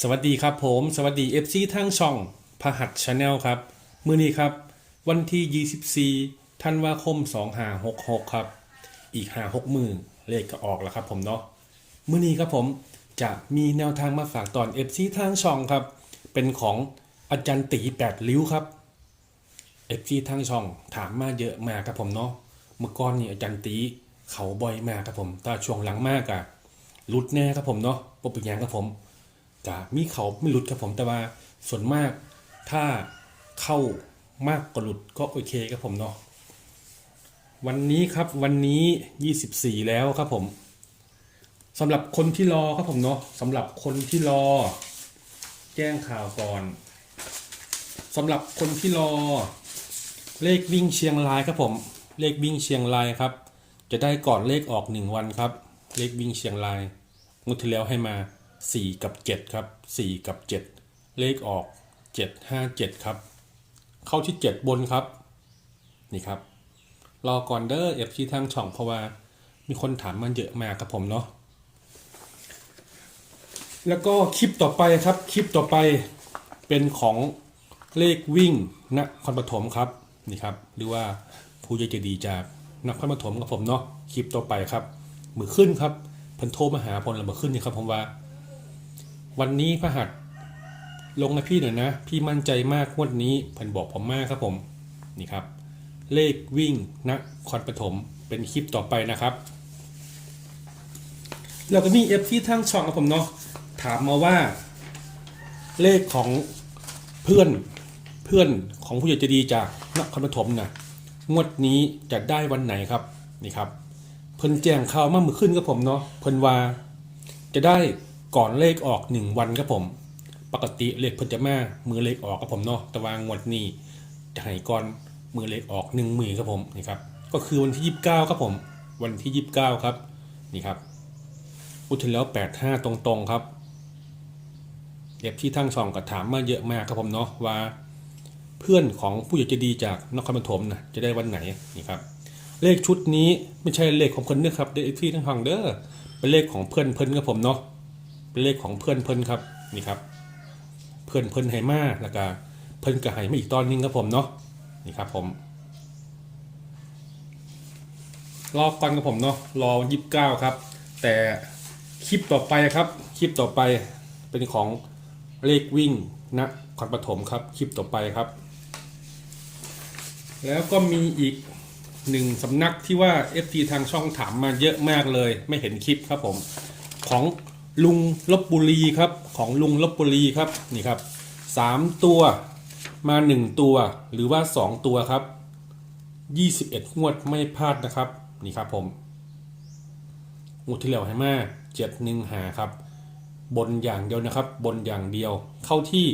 สวัสดีครับผม สวัสดี FC ทั้งช่องพหัสชาแนลครับ มื้อนี้ครับ วันที่ 24ธันวาคม 2566 ครับ อีก 5 6 มือเลขก็ออกแล้วครับผมเนาะมื้อนี้ครับผมจะมีแนวทางมาฝากตอน FC ทางช่องครับ เป็นของอาจารย์ตีแปดริ้วครับ FC ทางช่องถามมาเยอะมากครับผมเนาะเมื่อก่อนนี่อาจารย์ตีเขาบ่อยมากครับผมแต่ช่วงหลังมากอะรุดแน่ครับผมเนาะปเป็นหยังครับผม จะมีเขาไม่หลุดครับผมแต่ว่าส่วนมากถ้าเข้ามากกว่าหลุดก็โอเคครับผมเนาะวันนี้ครับวันนี้ 24 แล้วครับผมสำหรับคนที่รอครับผมเนาะสำหรับคนที่รอ แจ้งข่าวก่อนสำหรับคนที่รอ เลขวิ่งเชียงรายครับผม เลขวิ่งเชียงรายครับ จะได้ก่อนเลขออกหนึ่งวันครับ เลขวิ่งเชียงรายงวดที่แล้วให้มา 4 กับ 7 ครับ 4 กับ 7 เลขออก 7 5 7 ครับ เข้าที่ 7 บนครับ นี่ครับ รอก่อนเด้อเอฟซีทางช่องเพราะว่า มีคนถามมันเยอะมากครับผมเนาะ แล้วก็คลิปต่อไปครับ คลิปต่อไปเป็นของเลขวิ่งนครปฐมครับ นี่ครับ หรือว่าผู้ใจดีจากนครปฐมกับผมเนาะ คลิปต่อไปครับ มือขึ้นครับพิ่นโทรมาหาพลแล้วมือขึ้นนี่ครับผมว่า วันนี้พระหัสลงนะพี่หน่อยนะ พี่มั่นใจมากงวดนี้เพิ่นบอกผมมากครับผมนี่ครับ เลขวิ่งนครปฐมเป็นคลิปต่อไปนะครับ เราก็มีเอฟที่ทั้งช่องครับผมเนาะถามมาว่า เลขของเพื่อนเพื่อนของผู้ใหญ่ใจดีจากนครปฐมนะงวดนี้จะได้วันไหนครับนี่ครับ เพิ่นแจ้งข่าวมาเมื่อขึ้นครับผมเนาะเพิ่นว่าจะได้ ก่อนเลขออกหนึ่งวันครับผม ปกติเลขพจะมามือเลขออกครับผมเนาะแต่ว่างวดนี้จะให้ก่อนมือเลขออกหนึ่งมือครับผมนี่ครับก็คือวันที่ยี่สิบเก้าครับผม วันที่ยี่สิบเก้าครับนี่ครับพูดถึงแล้วแปดห้าตรงๆครับเอฟที่ทั้งสองก็ถามมาเยอะมากครับผมเนาะว่าเพื่อนของผู้ใหญ่ใจดีจากนครปฐมนะจะได้วันไหนนี่ครับเลขชุดนี้ไม่ใช่เลขของเพิ่นนะครับเอฟที่ทั้งสองเด้อเป็นเลขของเพื่อนเพิ่นครับผมเนาะ เป็นเลขของเพื่อนเพิ่นครับนี่ครับ เพื่อนเพิ่นให้มาแล้วก็เพิ่นก็ให้มาอีกตอนนึงครับผมเนาะนี่ครับผมรอก่อนครับผมเนาะรอวันยี่สิบเก้าครับ แต่คลิปต่อไปครับ คลิปต่อไปเป็นของเลขวิ่งนครปฐมครับ คลิปต่อไปครับ แล้วก็มีอีกหนึ่งสำนักที่ว่า FT ทางช่องถามมาเยอะมากเลย ไม่เห็นคลิปครับผม ของ ลุงลบบุรีครับของลุงลบบุรีครับนี่ครับสามตัวมาหนึ่งตัวหรือว่าสองตัวครับยี่สิบเอ็ดงวดไม่พลาดนะครับนี่ครับผมงวดที่แล้วให้มาเจ็ดหนึ่งหาครับ บนอย่างเดียวนะครับ บนอย่างเดียวเข้าที่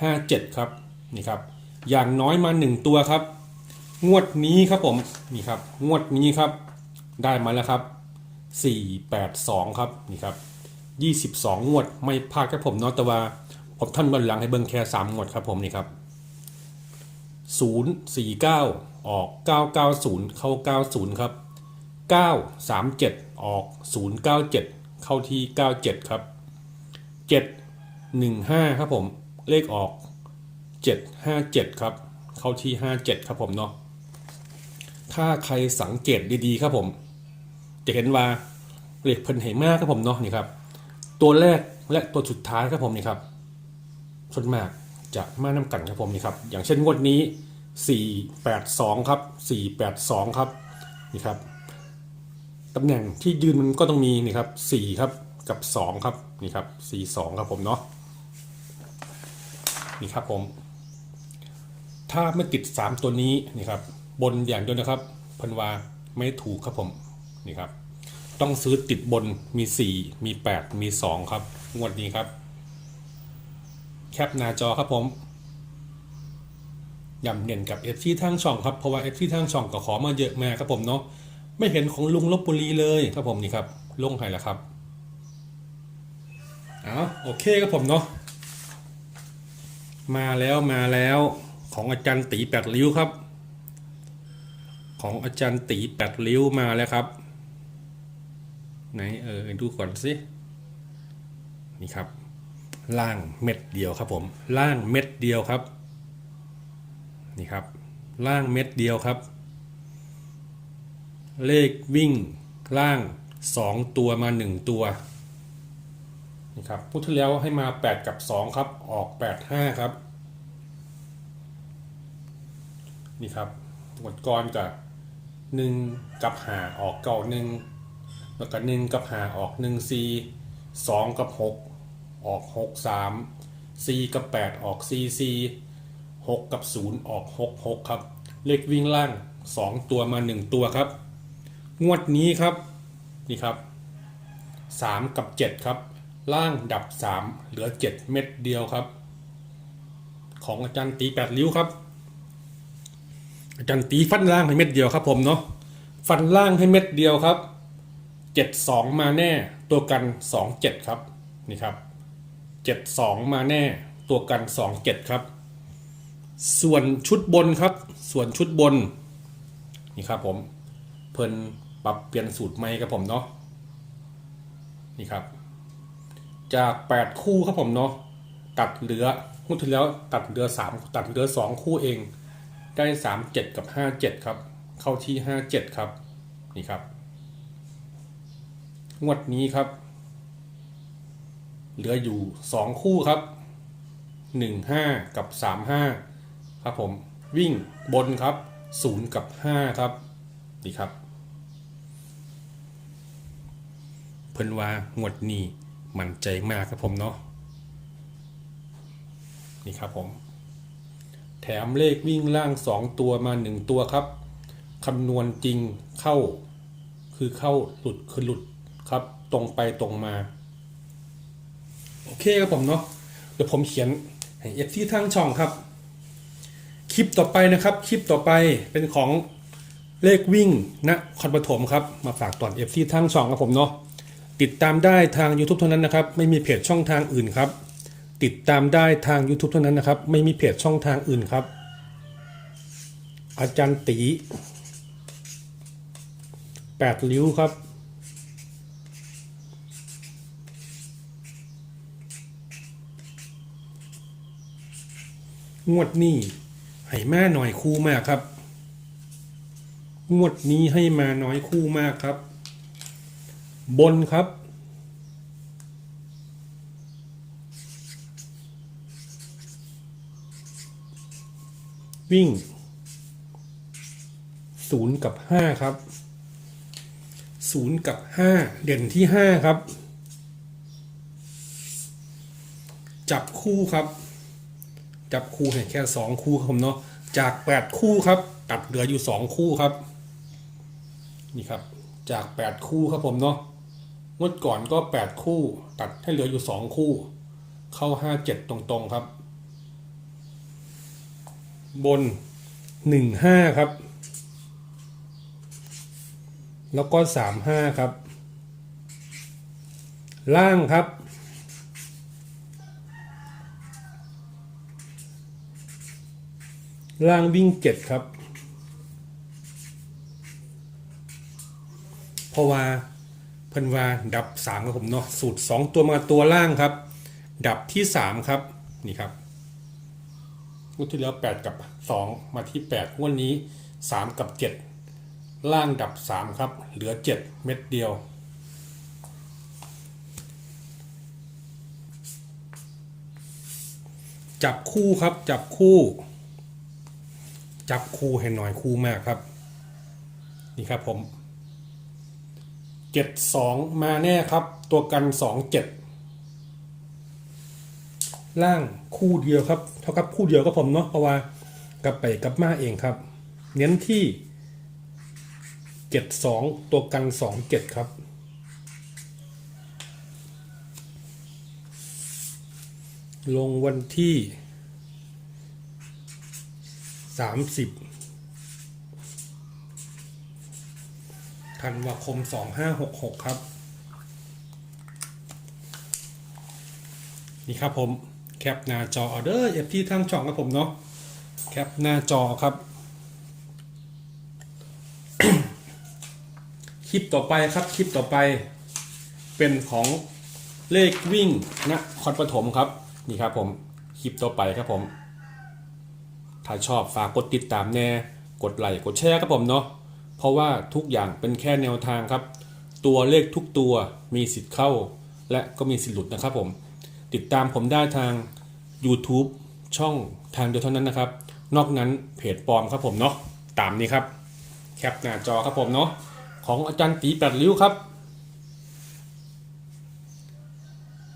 ห้าเจ็ดครับนี่ครับ อย่างน้อยมาหนึ่งตัวครับ งวดนี้ครับผมนี่ครับ งวดนี้ครับ ได้มาแล้วครับสี่แปดสองครับนี่ครับ ยี่สิบสองงวด ไม่พลาดครับผมเนาะแต่ว่าผมท่านบนหลังให้เบิงแค่สามงวดครับผมนี่ครับศูนย์สี่เก้าออกเก้าเก้าศูนย์เข้าเก้าศูนย์ครับ 937 ออก 097 เข้าที่ 97 ครับ 715 ครับผม เลขออก 757 ครับ เข้าที่ 57 ครับผมเนาะถ้าใครสังเกตดีๆ ครับผม จะเห็นว่าเลขเพิ่นเหมากครับผมเนาะนี่ครับ ตัวแรกและตัวสุดท้ายครับผมนี่ครับส่วนมากจะมาน้ำกันครับผมนี่ครับ อย่างเช่นงวดนี้ 482 ครับ 482 ครับนี่ครับตำแหน่งที่ยืนมันก็ต้องมีนี่ครับสี่ครับกับสองครับนี่ครับสี่สองครับผมเนาะนี่ครับผม ถ้าไม่ติดสามตัวนี้นี่ครับบนอย่างเดียวนะครับพันวาไม่ถูกครับผมนี่ครับ ต้องซื้อติดบนมีสี่มีแปดมีสองครับ งวดนี้ครับ แคปหน้าจอครับผมย้ำเน้นกับเอฟซีทางช่องครับ เพราะว่าเอฟซีทางช่องก็ขอมาเยอะมากครับผมเนาะไม่เห็นของลุงลบบุรีเลยครับผมนี่ครับลงให้แล้วครับเอาโอเคครับผมเนาะมาแล้วมาแล้วของอาจารย์ตีแปดริ้วครับ ของอาจารย์ตีแปดริ้วมาแล้วครับ ไหนเออดูก่อนสินี่ครับ ล่างเม็ดเดียวครับผม ล่างเม็ดเดียวครับ นี่ครับ ล่างเม็ดเดียวครับ เลขวิ่งล่างสองตัวมาหนึ่งตัวนี่ครับพุทธที่แล้วให้มา 8 กับ 2 ครับ ออก 8 5 ครับ นี่ครับหมดก่อนกับ 1 กับหาออกเก่าหนึ่ง แล้วก็1กับหาออก1 4 2กับ6ออก6 3 4กับ8ออก4 4 6กับ0ออก6 6ครับ เลขวิ่งล่าง2ตัวมา1ตัวครับ งวดนี้ครับนี่ครับ3กับ7ครับ ล่างดับ3เหลือ7เม็ดเดียวครับ ของอาจารย์ตีแปดริ้วครับอาจารย์ตีฟันล่างให้เม็ดเดียวครับผมเนาะฟันล่างให้เม็ดเดียวครับ 72 มาแน่ตัวกัน 27 ครับนี่ครับ 72 มาแน่ตัวกัน 27 ครับ ส่วนชุดบนครับ ส่วนชุดบนนี่ครับผมเพิ่นปรับเปลี่ยนสูตรใหม่ครับผมเนาะนี่ครับ จาก 8 คู่ครับผมเนาะตัดเหลือหุ้นที่แล้วตัดเหลือ 3 ตัดเหลือ 2 คู่เองได้ 3 7 กับ 5 7 ครับ เข้าที่ 5 7 ครับนี่ครับ งวดนี้ครับ เหลืออยู่2คู่ครับ1 5กับ3 5ครับผมวิ่งบนครับ0กับ5ครับนี่ครับ เพิ่นว่างวดนี้มั่นใจมากครับผมเนาะนี่ครับผมแถมเลขวิ่งล่าง 2 ตัวมา 1 ตัวครับ คำนวณจริงเข้า คือเข้าหลุดคือหลุด ครับตรงไปตรงมา โอเคครับผมเนาะเดี๋ยวผมเขียนให้เอฟซีทางช่องครับ คลิปต่อไปนะครับ คลิปต่อไปเป็นของเลขวิ่งณคอนปฐมครับ มาฝากตอนเอฟซีทางช่องครับผมเนาะติดตามได้ทาง YouTube เท่านั้นนะครับ ไม่มีเพจช่องทางอื่นครับ ติดตามได้ทาง YouTube เท่านั้นนะครับ ไม่มีเพจช่องทางอื่นครับ อาจารย์ตีแปดริ้วครับ งวดนี้ให้มาหน่อยคู่มากครับ งวดนี้ให้มาน้อยคู่มากครับ บนครับ วิ่งศูนย์กับห้าครับศูนย์กับห้าเด่นที่ห้าครับ จับคู่ครับ จับคู่ให้แค่สองคู่ครับผมเนาะจากแปดคู่ครับ ตัดเหลืออยู่สองคู่ครับ นี่ครับ จากแปดคู่ครับผมเนาะงวดก่อนก็แปดคู่ ตัดให้เหลืออยู่สองคู่ เข้าห้าเจ็ดตรงๆครับ บนหนึ่งห้าครับ แล้วก็สามห้าครับ ล่างครับ ล่างวิ่งเจ็ดครับ เพราะว่าเพิ่นว่าดับสามครับผมเนาะสูตรสองตัวมาตัวล่างครับ ดับที่สามครับนี่ครับงวดที่แล้วแปดกับสองมาที่แปดงวดนี้สามกับเจ็ดล่างดับสามครับ เหลือเจ็ดเม็ดเดียวจับคู่ครับจับคู่ จับคู่ให้หน่อยคู่มากครับ นี่ครับผมเจ็ดสองมาแน่ครับ ตัวกันสองเจ็ดล่างคู่เดียวครับ เท่ากับคู่เดียวก็ผมเนาะเพราะว่ากลับไปกลับมาเองครับ เน้นที่เจ็ดสองตัวกันสองเจ็ดครับลงวันที่ สามสิบธันวาคมสองห้าหกหกครับ นี่ครับผม แคปหน้าจอเดอร์เอฟที่ทางช่องครับผมเนาะแคปหน้าจอครับ คลิปต่อไปครับ คลิปต่อไป เป็นของเลขวิ่งนะครปฐมครับ นี่ครับผม คลิปต่อไปครับผม ถ้าชอบฝากกดติดตามแน่ กดไลค์กดแชร์ครับผมเนาะ เพราะว่าทุกอย่างเป็นแค่แนวทางครับ ตัวเลขทุกตัวมีสิทธิ์เข้า และก็มีสิทธิ์หลุดนะครับผม ติดตามผมได้ทาง YouTube ช่องทางเดียวเท่านั้นนะครับ นอกนั้นเพจปลอมครับผมเนาะ ตามนี้ครับ แคปหน้าจอครับผมเนาะ ของอาจารย์ตีแปดริ้วครับ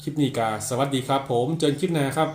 คลิปนี้กาสวัสดีครับผม เจอกันคลิปหน้าครับ